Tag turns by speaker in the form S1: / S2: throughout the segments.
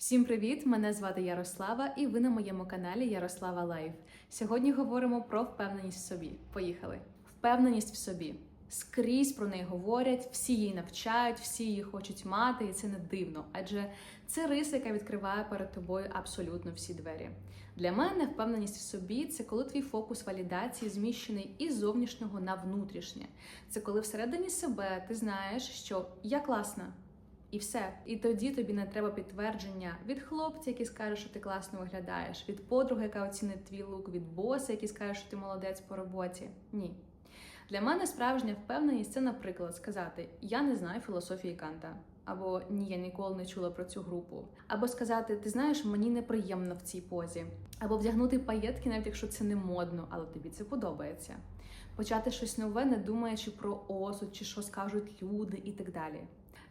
S1: Всім привіт! Мене звати Ярослава, і ви на моєму каналі Ярослава Лайф. Сьогодні говоримо про впевненість в собі. Поїхали! Впевненість в собі. Скрізь про неї говорять, всі її навчають, всі її хочуть мати, і це не дивно, адже це риса, яка відкриває перед тобою абсолютно всі двері. Для мене впевненість в собі це коли твій фокус валідації зміщений із зовнішнього на внутрішнє. Це коли всередині себе ти знаєш, що я класна. І все. І тоді тобі не треба підтвердження від хлопця, який скаже, що ти класно виглядаєш, від подруги, яка оцінить твій лук, від боса, який скаже, що ти молодець по роботі. Ні. Для мене справжня впевненість це, наприклад, сказати: Я не знаю філософії Канта. Або ні, я ніколи не чула про цю групу. Або сказати, ти знаєш, мені неприємно в цій позі. Або вдягнути паєтки, навіть якщо це не модно, але тобі це подобається. Почати щось нове, не думаючи про осуд чи що скажуть люди і так далі.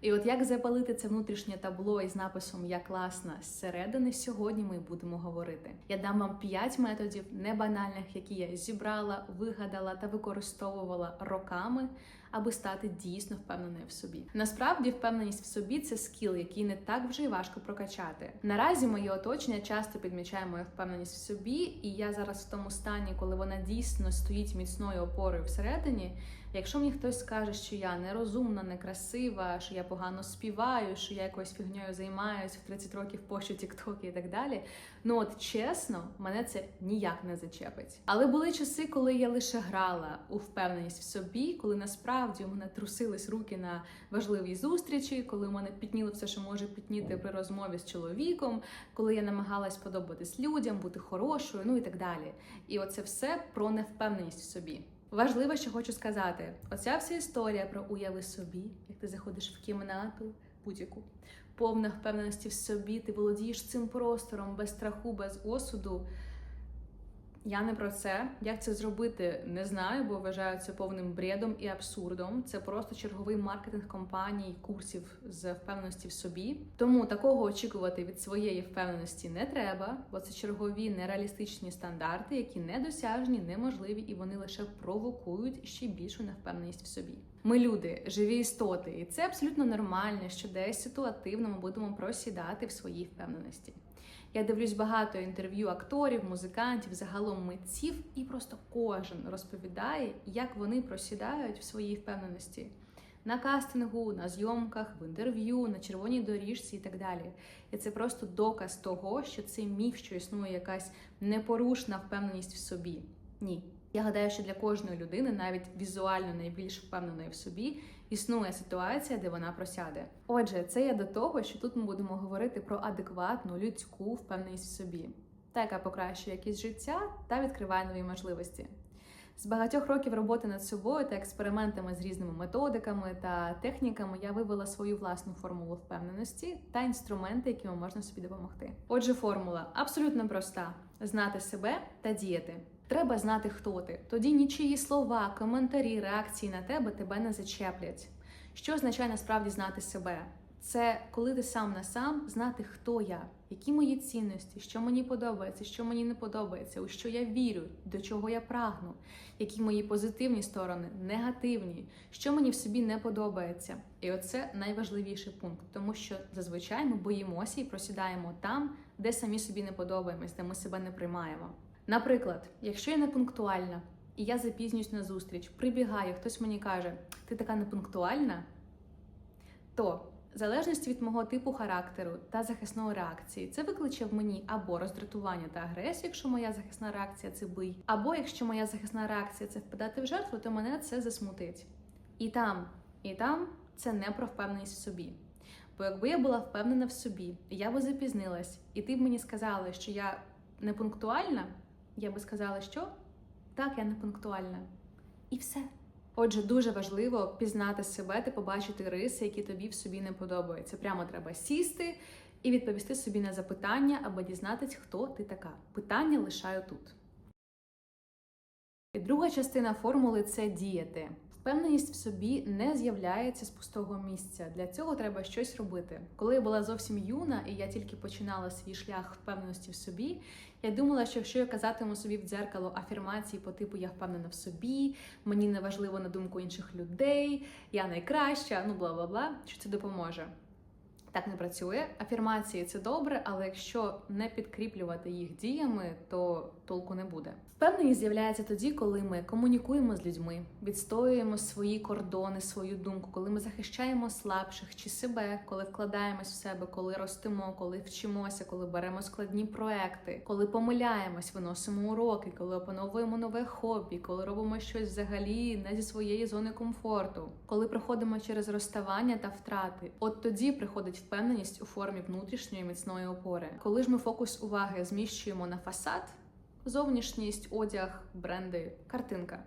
S1: І от як запалити це внутрішнє табло із написом Я класна зсередини, сьогодні ми будемо говорити. Я дам вам 5 методів небанальних, які я зібрала, вигадала та використовувала роками, аби стати дійсно впевненою в собі. Насправді, впевненість в собі це скіл, який не так вже й важко прокачати. Наразі моє оточення часто підмічає мою впевненість в собі, і я зараз в тому стані, коли вона дійсно стоїть міцною опорою всередині. Якщо мені хтось скаже, що я нерозумна, некрасива, що я погано співаю, що я якоюсь фігньою займаюся в 30 років пощу тіктоки і так далі. Ну от чесно, мене це ніяк не зачепить. Але були часи, коли я лише грала у впевненість в собі, коли насправді у мене трусились руки на важливій зустрічі, коли у мене пітніло все, що може пітніти при розмові з чоловіком, коли я намагалась подобатись людям, бути хорошою, ну і так далі. І оце все про невпевненість в собі. Важливо, що хочу сказати: оця вся історія про уяви собі, як ти заходиш в кімнату, будь-яку, повна впевненості в собі, ти володієш цим простором без страху, без осуду. Я не про це. Як це зробити, не знаю, бо вважаю це повним бредом і абсурдом. Це просто черговий маркетинг компаній, курсів з впевненості в собі. Тому такого очікувати від своєї впевненості не треба, бо це чергові нереалістичні стандарти, які недосяжні, неможливі, і вони лише провокують ще більшу невпевненість в собі. Ми люди, живі істоти, і це абсолютно нормально, що десь ситуативно ми будемо просідати в своїй впевненості. Я дивлюсь багато інтерв'ю акторів, музикантів, загалом митців, і просто кожен розповідає, як вони просідають в своїй впевненості на кастингу, на зйомках, в інтерв'ю, на червоній доріжці і так далі. І це просто доказ того, що це міф, що існує якась непорушна впевненість в собі. Ні. Я гадаю, що для кожної людини, навіть візуально найбільш впевненої в собі, існує ситуація, де вона просяде. Отже, це я до того, що тут ми будемо говорити про адекватну людську впевненість в собі, та яка покращує якість життя та відкриває нові можливості. З багатьох років роботи над собою та експериментами з різними методиками та техніками я вивела свою власну формулу впевненості та інструменти, якими можна собі допомогти. Отже, формула абсолютно проста: знати себе та діяти. Треба знати, хто ти. Тоді нічиї слова, коментарі, реакції на тебе тебе не зачеплять. Що означає насправді знати себе? Це коли ти сам на сам знати, хто я, які мої цінності, що мені подобається, що мені не подобається, у що я вірю, до чого я прагну, які мої позитивні сторони, негативні, що мені в собі не подобається. І оце найважливіший пункт, тому що зазвичай ми боїмося і просідаємо там, де самі собі не подобаємось, де ми себе не приймаємо. Наприклад, якщо я не пунктуальна і я запізнююсь на зустріч, прибігаю, хтось мені каже, ти така непунктуальна, то в залежності від мого типу характеру та захисної реакції, це викличе в мені або роздратування та агресію, якщо моя захисна реакція це бий, або якщо моя захисна реакція це впадати в жертву, то мене це засмутить. І там, і там це не про впевненість в собі. Бо якби я була впевнена в собі, я би запізнилась, і ти б мені сказала, що я не пунктуальна, я би сказала, що так, я не пунктуальна. І все. Отже, дуже важливо пізнати себе та побачити риси, які тобі в собі не подобаються. Прямо треба сісти і відповісти собі на запитання або дізнатись, хто ти така. Питання лишаю тут. І друга частина формули це діяти. Впевненість в собі не з'являється з пустого місця. Для цього треба щось робити. Коли я була зовсім юна і я тільки починала свій шлях впевненості в собі, я думала, що якщо я казатиму собі в дзеркало афірмації по типу Я впевнена в собі, мені не важливо на думку інших людей, я найкраща, ну бла бла бла, що це допоможе. Так не працює. Афірмації це добре, але якщо не підкріплювати їх діями, то толку не буде. Впевненість з'являється тоді, коли ми комунікуємо з людьми, відстоюємо свої кордони, свою думку, коли ми захищаємо слабших чи себе, коли вкладаємось в себе, коли ростемо, коли вчимося, коли беремо складні проекти, коли помиляємось, виносимо уроки, коли опановуємо нове хобі, коли робимо щось взагалі не зі своєї зони комфорту, коли проходимо через розставання та втрати. От тоді приходить впевненість у формі внутрішньої міцної опори. Коли ж ми фокус уваги зміщуємо на фасад, зовнішність, одяг, бренди, картинка.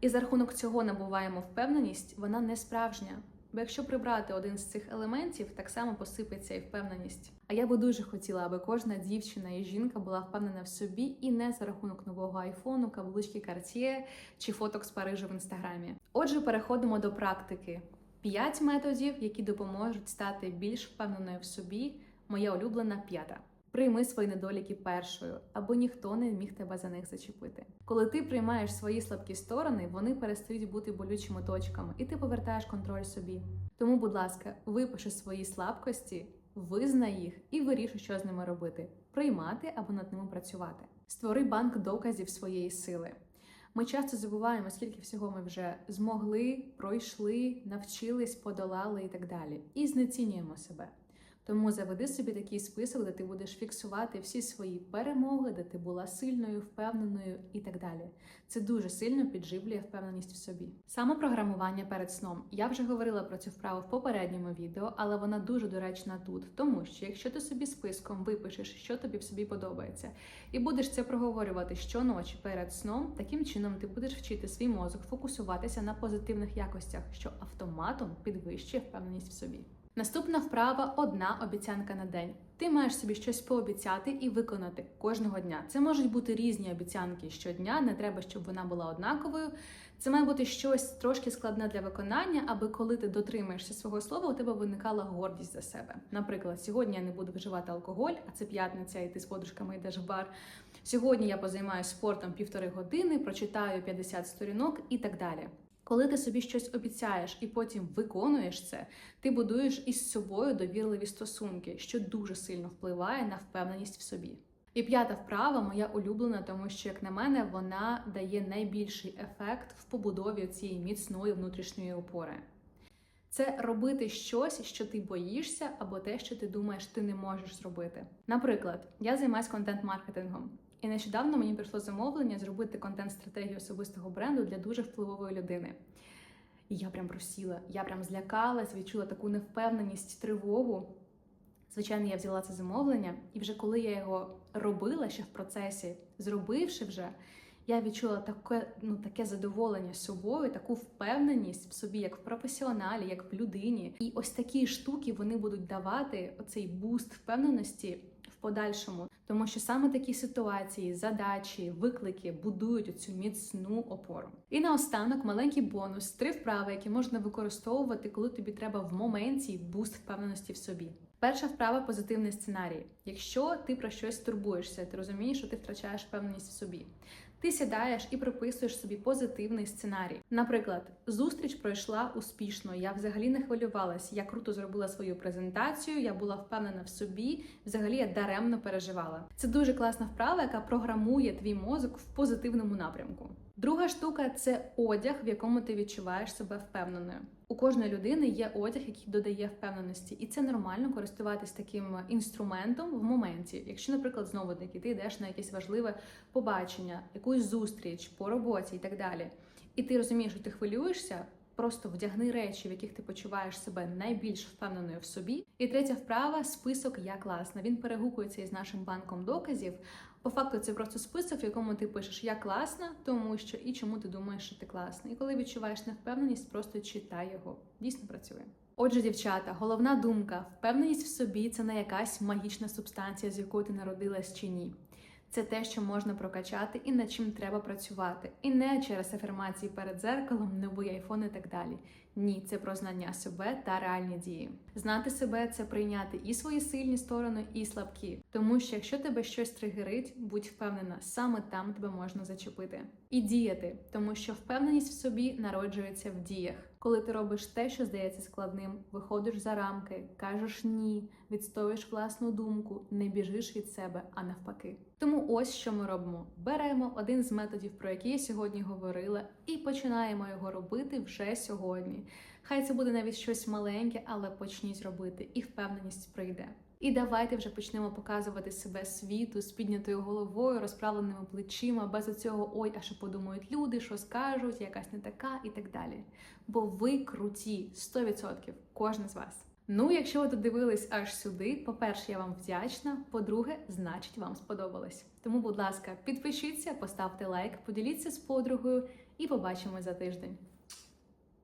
S1: І за рахунок цього набуваємо впевненість, вона не справжня. Бо якщо прибрати один з цих елементів, так само посипеться і впевненість. А я би дуже хотіла, аби кожна дівчина і жінка була впевнена в собі і не за рахунок нового айфону, каблучки Cartier чи фоток з Парижу в інстаграмі. Отже, переходимо до практики. П'ять методів, які допоможуть стати більш впевненою в собі. Моя улюблена п'ята. Прийми свої недоліки першою, аби ніхто не міг тебе за них зачепити. Коли ти приймаєш свої слабкі сторони, вони перестають бути болючими точками, і ти повертаєш контроль собі. Тому, будь ласка, випиши свої слабкості, визнай їх і вирішуй, що з ними робити: приймати або над ними працювати. Створи банк доказів своєї сили. Ми часто забуваємо, скільки всього ми вже змогли, пройшли, навчились, подолали і так далі, і знецінюємо себе. Тому заведи собі такий список, де ти будеш фіксувати всі свої перемоги, де ти була сильною, впевненою і так далі. Це дуже сильно підживлює впевненість в собі. Самопрограмування перед сном. Я вже говорила про цю вправу в попередньому відео, але вона дуже доречна тут, тому що якщо ти собі списком випишеш, що тобі в собі подобається, і будеш це проговорювати щоночі перед сном, таким чином ти будеш вчити свій мозок фокусуватися на позитивних якостях, що автоматом підвищує впевненість в собі. Наступна вправа одна обіцянка на день. Ти маєш собі щось пообіцяти і виконати кожного дня. Це можуть бути різні обіцянки щодня, не треба, щоб вона була однаковою. Це має бути щось трошки складне для виконання, аби коли ти дотримаєшся свого слова, у тебе виникала гордість за себе. Наприклад, сьогодні я не буду вживати алкоголь, а це п'ятниця, і ти з подружками йдеш в бар. Сьогодні я позаймаюся спортом півтори години, прочитаю 50 сторінок і так далі. Коли ти собі щось обіцяєш і потім виконуєш це, ти будуєш із собою довірливі стосунки, що дуже сильно впливає на впевненість в собі. І п'ята вправа моя улюблена, тому що, як на мене, вона дає найбільший ефект в побудові цієї міцної внутрішньої опори. Це робити щось, що ти боїшся, або те, що ти думаєш, ти не можеш зробити. Наприклад, я займаюся контент-маркетингом. І нещодавно мені прийшло замовлення зробити контент-стратегію особистого бренду для дуже впливової людини. І я прям просіла, я прям злякалась, відчула таку невпевненість, тривогу. Звичайно, я взяла це замовлення, і вже коли я його робила ще в процесі, зробивши вже, я відчула таке, ну, таке задоволення собою, таку впевненість в собі, як в професіоналі, як в людині. І ось такі штуки вони будуть давати оцей буст впевненості в подальшому, тому що саме такі ситуації, задачі, виклики будують цю міцну опору. І наостанок маленький бонус, три вправи, які можна використовувати, коли тобі треба в моменті буст впевненості в собі. Перша вправа позитивний сценарій. Якщо ти про щось турбуєшся, ти розумієш, що ти втрачаєш впевненість в собі. Ти сідаєш і прописуєш собі позитивний сценарій. Наприклад, зустріч пройшла успішно. Я взагалі не хвилювалась. Я круто зробила свою презентацію, я була впевнена в собі. Взагалі я даремно переживала. Це дуже класна вправа, яка програмує твій мозок в позитивному напрямку. Друга штука це одяг, в якому ти відчуваєш себе впевненою. У кожної людини є одяг, який додає впевненості, і це нормально користуватись таким інструментом в моменті. Якщо, наприклад, знову таки ти йдеш на якесь важливе побачення, якусь зустріч по роботі і так далі, і ти розумієш, що ти хвилюєшся. Просто вдягни речі, в яких ти почуваєш себе найбільш впевненою в собі. І третя вправа список я класна. Він перегукується із нашим банком доказів. По факту, це просто список, в якому ти пишеш Я класна, тому що і чому ти думаєш, що ти класна. І коли відчуваєш невпевненість, просто читай його. Дійсно працює. Отже, дівчата, головна думка: впевненість в собі це не якась магічна субстанція, з якою ти народилась чи ні. Це те, що можна прокачати і над чим треба працювати. І не через афірмації перед зеркалом, новий айфон і так далі. Ні, це про знання себе та реальні дії. Знати себе це прийняти і свої сильні сторони, і слабкі. Тому що якщо тебе щось тригерить, будь впевнена, саме там тебе можна зачепити. І діяти, тому що впевненість в собі народжується в діях. Коли ти робиш те, що здається складним, виходиш за рамки, кажеш ні, відстоюєш власну думку, не біжиш від себе, а навпаки. Тому ось що ми робимо: беремо один з методів, про які я сьогодні говорила, і починаємо його робити вже сьогодні. Хай це буде навіть щось маленьке, але почніть робити, і впевненість прийде. І давайте вже почнемо показувати себе світу з піднятою головою, розправленими плечима, без оцього ой, а що подумають люди, що скажуть, якась не така і так далі. Бо ви круті 100%, кожен з вас. Ну, якщо ви додивились аж сюди, по-перше, я вам вдячна. По-друге, значить, вам сподобалось. Тому, будь ласка, підпишіться, поставте лайк, поділіться з подругою і побачимось за тиждень.